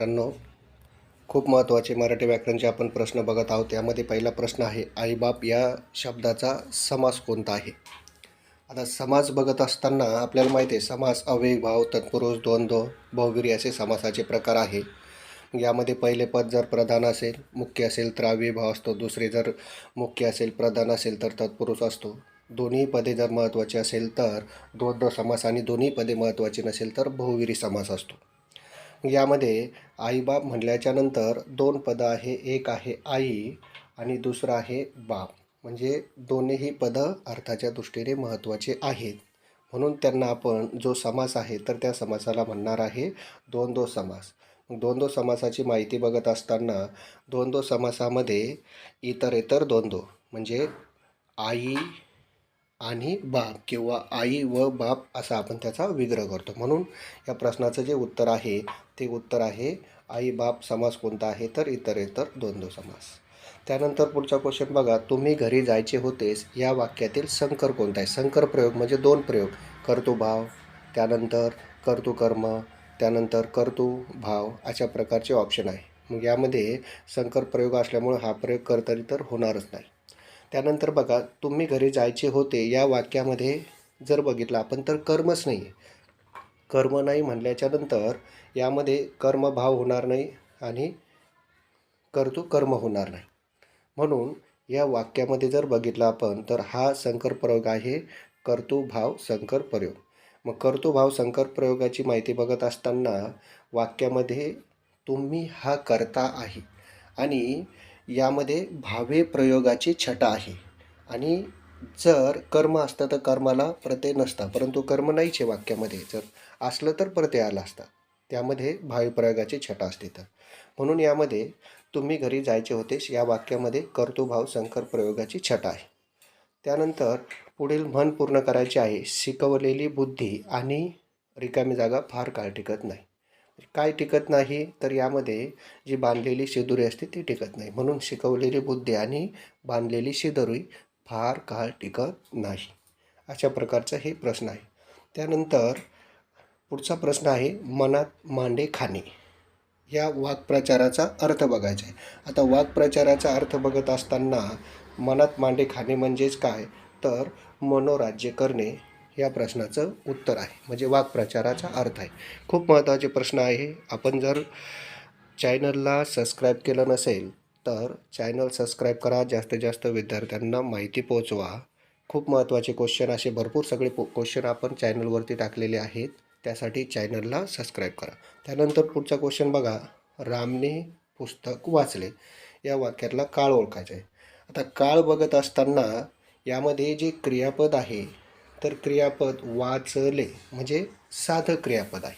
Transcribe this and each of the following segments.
मित्रांनो खूप महत्त्वाचे मराठी व्याकरणचे आपण प्रश्न बघत आहोत. यामध्ये पहिला प्रश्न आहे आईबाप या शब्दाचा समास कोणता आहे? आता समास बघत असताना आपल्याला माहिती आहे समास अव्ययभाव तत्पुरुष द्वंद्व बहुगिरी असे समासाचे प्रकार आहे. यामध्ये पहिले पद जर प्रधान असेल मुख्य असेल तर अव्ययभाव असतो. दुसरे जर मुख्य असेल प्रधान असेल तर तत्पुरुष असतो. दोन्ही पदे जर महत्त्वाचे असेल तर द्वंद्व समास आणि दोन्ही पदे महत्त्वाचे नसेल तर बहुविरी समास असतो. यामध्ये आईबाप म्हटल्याच्या नंतर दोन पदं आहे एक आहे आई आणि दुसरं आहे बाप. म्हणजे दोन्हीही पदं अर्थाच्या दृष्टीने महत्त्वाचे आहेत. म्हणून त्यांना आपण जो समास आहे तर त्या समासाला म्हणणार आहे दोन दो समास. दोन दो समासाची माहिती बघत असताना दोन दो समासामध्ये इतरेतर द्वंद्व म्हणजे आई आणि बाप किंवा आई व बाप असा आपण त्याचा विग्रह करतो. म्हणून या प्रश्नाचं जे उत्तर आहे ते उत्तर आहे आई बाप समास कोणता आहे? तर इतर इतर द्वंद्व समास. त्यानंतर पुढचा क्वेश्चन बघा तुम्ही घरी जायचे होतेस या वाक्यातील संकर कोणता आहे? संकर प्रयोग म्हणजे दोन प्रयोग. कर्तुभाव त्यानंतर कर्तुकर्म त्यानंतर कर्तुभाव अशा प्रकारचे ऑप्शन आहे. मग यामध्ये संकर प्रयोग असल्यामुळे हा प्रयोग करतरी तर होणारच नाही. त्यानंतर बघा तुम्ही घरी जायचे होते या वाक्यामध्ये जर बघितलं आपण तर कर्मच नाही आहे कर्म नाही म्हणल्याच्यानंतर यामध्ये कर्मभाव होणार नाही आणि कर्तु कर्म होणार नाही. म्हणून या वाक्यामध्ये जर बघितलं आपण तर हा संकर प्रयोग आहे कर्तुभाव संकर प्रयोग. मग कर्तुभाव संकर प्रयोगाची माहिती बघत असताना वाक्यामध्ये तुम्ही हा करता आहे आणि यामध्ये भावे प्रयोगाची छटा आहे. आणि जर कर्म असतं तर कर्माला प्रत्यय नसता परंतु कर्म नाहीचे वाक्यामध्ये जर असलं तर प्रत्यय आला असता त्यामध्ये भावी प्रयोगाची छटा असते तर. म्हणून यामध्ये तुम्ही घरी जायचे होतेस या वाक्यामध्ये कर्तुभाव संकर प्रयोगाची छटा आहे. त्यानंतर पुढील म्हण पूर्ण करायची आहे शिकवलेली बुद्धी आणि रिकामी जागा फार काळ टिकत नाही. काय टिकत नाही तर यामध्ये जी बांधलेली शिदुरी असते ती टिकत नाही. म्हणून शिकवलेली बुद्धी आणि बांधलेली शिदुरी फार काळ टिकत नाही. अशा प्रकारचा हे प्रश्न आहे. त्यानंतर पुढचा प्रश्न आहे मनात मांडे खाणे. या वाक्प्रचाराचा अर्थ बघायचा आहे. आता वाक्प्रचाराचा अर्थ बघत असताना मनात मांडे खाणे म्हणजेच काय? तर मनोराज्य करणे. या प्रश्नाचं उत्तर आहे. म्हणजे वाक्प्रचाराचा अर्थ आहे. खूप महत्त्वाचे प्रश्न आहे. आपण जर चॅनलला सबस्क्राईब केलं नसेल तर चॅनल सबस्क्राईब करा. जास्तीत जास्त विद्यार्थ्यांना माहिती पोहोचवा. खूप महत्त्वाचे क्वेश्चन असे भरपूर सगळे पो क्वेश्चन आपण चॅनलवरती टाकलेले आहेत. त्यासाठी चॅनलला सबस्क्राईब करा. त्यानंतर पुढचा क्वेश्चन बघा. रामने पुस्तक वाचले. या वाक्यातला काळ ओळखायचा आहे. आता काळ बघत असताना यामध्ये जे क्रियापद आहे तर क्रियापद वाचले म्हणजे साधं क्रियापद आहे.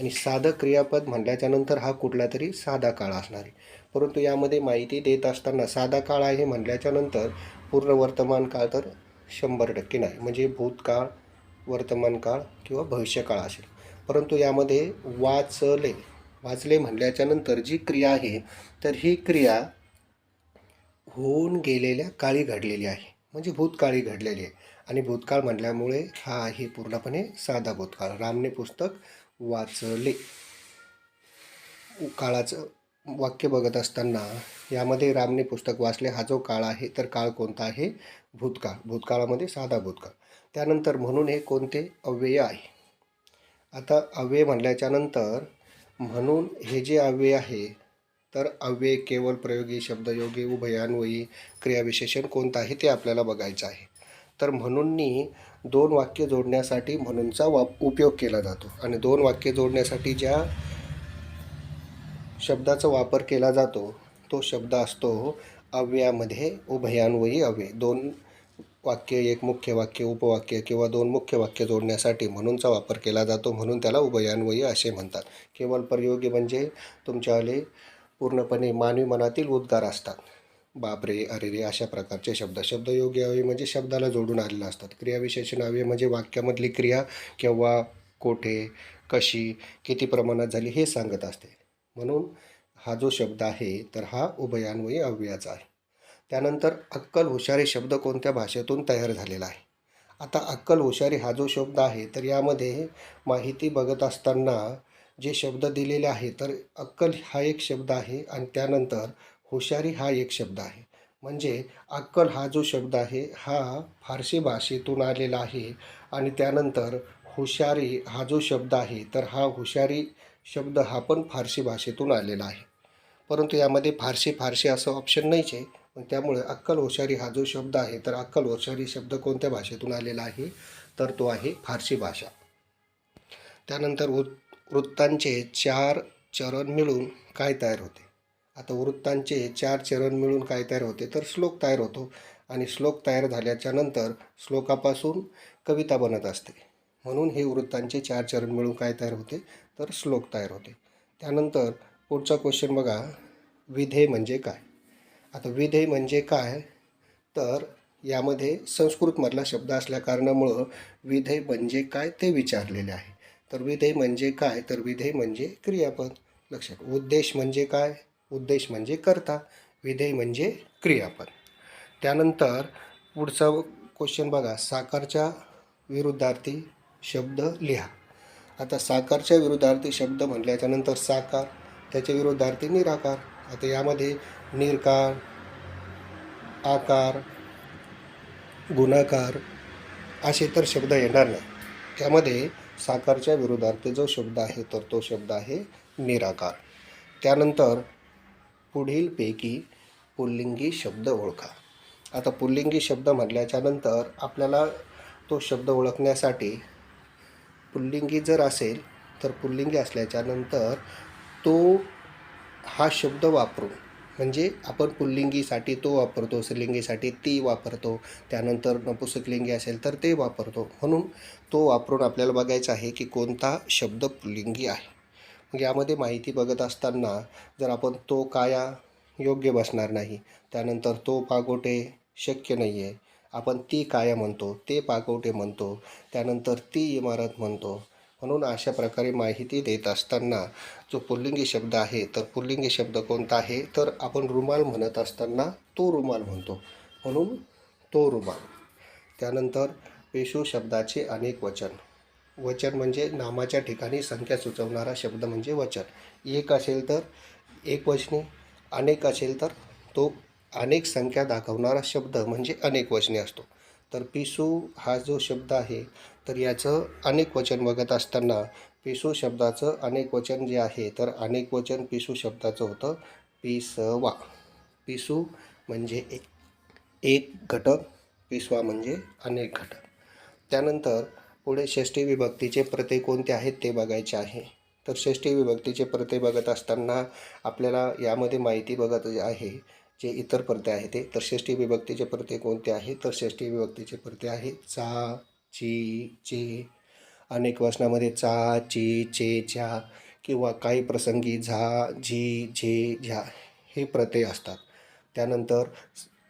आणि साधं क्रियापद म्हटल्याच्या नंतर हा कुठला तरी साधा काळ असणार आहे. परंतु यामध्ये माहिती देत असताना साधा काळ आहे म्हटल्याच्या नंतर पूर्ण वर्तमान काळ तर शंभर टक्के नाही. म्हणजे भूतकाळ वर्तमान काळ किंवा भविष्यकाळ असेल. परंतु यामध्ये वाचले वाचले म्हटल्याच्या नंतर जी क्रिया आहे तर ही क्रिया होऊन गेलेल्या काळी घडलेली आहे. म्हणजे भूतकाळी घडलेली आहे. आणि भूतकाळ म्हटल्यामुळे हा आहे पूर्णपणे साधा भूतकाळ. रामने पुस्तक वाचले. काळाचं वाक्य बघत असताना यामध्ये रामने पुस्तक वाचले. हा जो काळ आहे तर काळ कोणता आहे? भूतकाळ. भूतकाळामध्ये साधा भूतकाळ. त्यानंतर म्हणून हे कोणते? अव्यय आहे. आता अव्यय म्हटल्याच्या नंतर म्हणून हे जे अव्यय आहे तर अव्यय केवळ प्रयोगी शब्दयोगी उभयान्वयी क्रियाविशेषण कोणतं आहे ते आपल्याला बघायचं आहे. तर म्हणूननी दोन वाक्य जोडण्यासाठी म्हणूनचा वाप उपयोग केला जातो. आणि दोन वाक्य जोडण्यासाठी ज्या शब्दाचा वापर केला जातो तो शब्द असतो अव्ययामध्ये उभयान्वयी अव्यय. दोन वाक्य एक मुख्य वाक्य उपवाक्य किंवा दोन मुख्य वाक्य जोडण्यासाठी म्हणूनचा वापर केला जातो म्हणून त्याला उभयान्वयी असे म्हणतात. केवळ प्रयोगी म्हणजे तुमच्यावाले पूर्णपणे मानवी मनातील उद्गार असतात. बापरे अरे रे अशा प्रकारचे शब्द. शब्दयोगी अव्यय म्हणजे शब्दाला जोडून आलेले असतात. क्रियाविशेषण अव्यय म्हणजे वाक्यामधली क्रिया केव्हा कोठे कशी किती प्रमाणात झाली हे सांगत असते. म्हणून हा जो शब्द आहे तर हा उभयान्वयी अव्ययाचा आहे. त्यानंतर अक्कल हुशारी शब्द कोणत्या भाषेतून तयार झालेला आहे? आता अक्कल हुशारी हा जो शब्द आहे तर यामध्ये माहिती बघत असताना जे शब्द दिलेले आहे तर अक्कल हा एक शब्द आहे आणि त्यानंतर हुशारी हा एक शब्द आहे. म्हणजे अक्कल हा जो शब्द आहे हा फारसी भाषेतून आलेला आहे आणि त्यानंतर हुशारी हा जो शब्द आहे तर हा हुशारी शब्द हा पण फारसी भाषेतून आलेला आहे. परंतु यामध्ये फारसी फारसी असं ऑप्शन नाहीच आहे. पण त्यामुळे अक्कल हुशारी हा जो शब्द आहे तर अक्कल हुशारी शब्द कोणत्या भाषेतून आलेला आहे? तर तो आहे फारसी भाषा. त्यानंतर वृत्तांचे चार चरण मिळून काय तयार होते? आता वृत्तांचे चार चरण मिळून काय तयार होते? तर श्लोक तयार होतो आणि श्लोक तयार झाल्याच्यानंतर श्लोकापासून कविता बनत असते. म्हणून हे वृत्तांचे चार चरण मिळून काय तयार होते? तर श्लोक तयार होते. त्यानंतर पुढचा क्वेश्चन बघा. विधेय म्हणजे काय? आता विधेय म्हणजे काय? तर यामध्ये संस्कृतमधला शब्द असल्या कारणामुळं विधेय म्हणजे काय ते विचारलेले आहे. तर विधेय म्हणजे काय? तर विधेय म्हणजे क्रियापद. लक्षात. उद्देश म्हणजे काय? उद्देश म्हणजे करता विधेय म्हणजे क्रियापद. त्यानंतर पुढचा क्वेश्चन बघा. साकारच्या विरुद्धार्थी शब्द लिहा. आता साकारच्या विरुद्धार्थी शब्द म्हटल्याच्यानंतर साकार त्याच्या विरुद्धार्थी निराकार. आता यामध्ये निरकार आकार गुणाकार असे तर शब्द येणार नाही. त्यामध्ये साकारच्या विरुद्धार्थी जो शब्द आहे तर तो शब्द आहे निराकार. त्यानंतर पुढीलपैकी पुल्लिंगी शब्द ओळखा. आता पुल्लिंगी शब्द म्हटल्याच्या नंतर आपल्याला तो शब्द ओळखण्यासाठी पुल्लिंगी जर असेल तर पुल्लिंगी असल्याच्या नंतर तो हा शब्द वापरून म्हणजे आपण पुल्लिंगीसाठी तो वापरतो स्त्रीलिंगीसाठी ती वापरतो त्यानंतर नपुसकलिंगी असेल तर ते वापरतो. म्हणून तो वापरून आपल्याला बघायचं आहे की कोणता शब्द पुल्लिंगी आहे. यामध्ये माहिती बघत असताना जर आपण तो काया योग्य बसणार नाही त्यानंतर तो पागोटे शक्य नाही आहे आपण ती काया म्हणतो ते पागोटे म्हणतो त्यानंतर ती इमारत म्हणतो. म्हणून अशा प्रकारे माहिती देत असताना जो पुल्लिंगी शब्द आहे तर पुल्लिंगी शब्द कोणता आहे? तर आपण रुमाल म्हणत असताना तो रुमाल म्हणतो. म्हणून तो रुमाल. त्यानंतर पेशू शब्दाचे अनेक वचन. वचन म्हणजे नामाच्या ठिकाणी संख्या सुचवणारा शब्द म्हणजे वचन. एक असेल तर एक वचने अनेक असेल तर तो अनेक संख्या दाखवणारा शब्द म्हणजे अनेक वचने असतो. तर पिसू हा जो शब्द आहे तर याचं अनेक वचन बघत असताना पिसू शब्दाचं अनेक वचन जे आहे तर अनेक वचन पिसू शब्दाचं होतं पिसवा. पिसू म्हणजे एक एक घटक पिसवा म्हणजे अनेक घटक. त्यानंतर पुढे षष्ठी विभक्तीचे प्रत्यय कोणते आहेत ते बघायचे आहे. तर षष्ठी विभक्तीचे प्रत्यय बघत असताना आपल्याला यामध्ये माहिती बघत आहे जे इतर प्रत्यय आहे ते. तर षष्ठी विभक्तीचे प्रत्यय कोणते आहे? तर षष्ठी विभक्तीचे प्रत्यय आहे चा ची चे. अनेक वचनामध्ये चा ची चे च्या किंवा काही प्रसंगी झा झी झे झ्या हे प्रत्यय असतात. त्यानंतर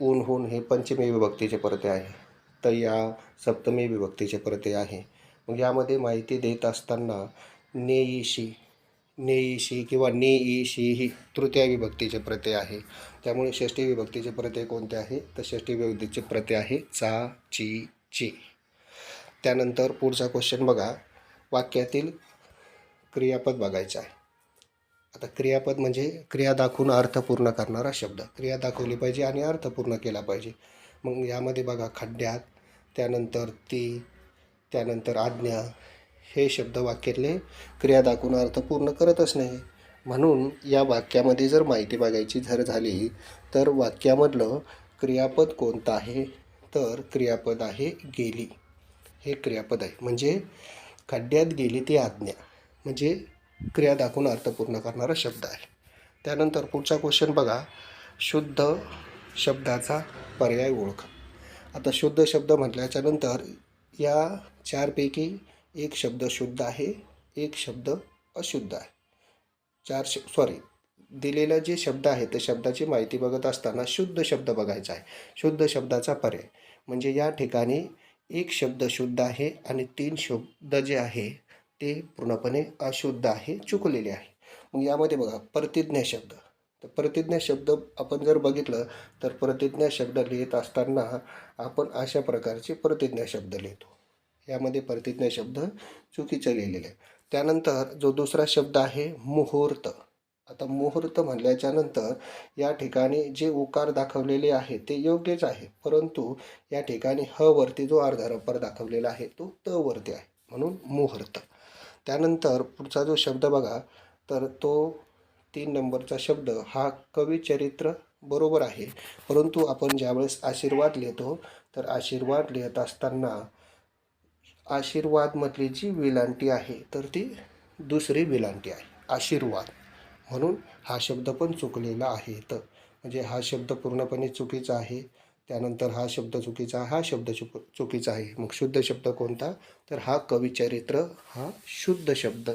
ऊन हून हे पंचमी विभक्तीचे प्रत्यय आहे. तया सप्तमी विभक्तीचे प्रत्यय आहे. मग यामध्ये माहिती देत असताना नेईशी नेईशी किंवा नेईशी ही तृतीय विभक्तीचे प्रत्यय आहे. त्यामुळे षष्ठी विभक्तीचे प्रत्यय कोणते आहे? तर षष्ठी विभक्तीचे प्रत्यय आहे चा ची ची. त्यानंतर पुढचा क्वेश्चन बघा. वाक्यातील क्रियापद बघायचं आहे. आता क्रियापद म्हणजे क्रिया दाखवून अर्थ पूर्ण करणारा शब्द. क्रिया दाखवली पाहिजे आणि अर्थ पूर्ण केला पाहिजे. मग यामध्ये बघा खड्ड्यात त्यानंतर ती त्यानंतर आज्ञा हे शब्द वाक्यातले क्रिया दाखवून अर्थ पूर्ण करतच नाही. म्हणून या वाक्यामध्ये जर माहिती बघायची जर झाली तर वाक्यामधलं क्रियापद कोणतं आहे? तर क्रियापद आहे गेली. हे क्रियापद आहे. म्हणजे खड्ड्यात गेली ती आज्ञा. म्हणजे क्रिया दाखवून अर्थ पूर्ण करणारा शब्द आहे. त्यानंतर पुढचा क्वेश्चन बघा. शुद्ध शब्दाचा पर्याय ओळखा. आता शुद्ध शब्द म्हटल्याच्या नंतर या चारपैकी एक शब्द शुद्ध आहे एक शब्द अशुद्ध आहे. चार श सॉरी दिलेलं जे शब्द आहे त्या शब्दाची माहिती बघत असताना शुद्ध शब्द बघायचा आहे. शुद्ध शब्दाचा पर्याय. म्हणजे या ठिकाणी एक शब्द शुद्ध आहे आणि तीन शब्द जे आहे ते पूर्णपणे अशुद्ध आहे चुकलेले आहे. मग यामध्ये बघा प्रतिज्ञा शब्द. तर प्रतिज्ञा शब्द आपण जर बघितलं तर प्रतिज्ञा शब्द लिहित असताना आपण अशा प्रकारचे प्रतिज्ञा शब्द लिहितो. यामध्ये प्रतिज्ञा शब्द चुकीचे लिहिलेले आहे. त्यानंतर जो दुसरा शब्द आहे मुहूर्त. आता मुहूर्त म्हणल्याच्या नंतर या ठिकाणी जे उकार दाखवलेले आहे ते योग्यच आहे परंतु या ठिकाणी ह वरती जो अर्धा दाखवलेला आहे तो त वरती आहे. म्हणून मुहूर्त. त्यानंतर पुढचा जो शब्द बघा तर तो तीन नंबरचा शब्द हा कविचरित्र बरोबर आहे. परंतु आपण ज्यावेळेस आशीर्वाद लिहितो तर आशीर्वाद लिहित असताना आशीर्वादमधली जी विलांटी आहे तर ती दुसरी विलांटी आहे आशीर्वाद. म्हणून हा शब्द पण चुकलेला आहे. तर म्हणजे हा शब्द पूर्णपणे चुकीचा आहे त्यानंतर हा शब्द चुकीचा हा शब्द चुक चुकीचा आहे. मग शुद्ध शब्द कोणता? तर हा कविचरित्र हा शुद्ध शब्द.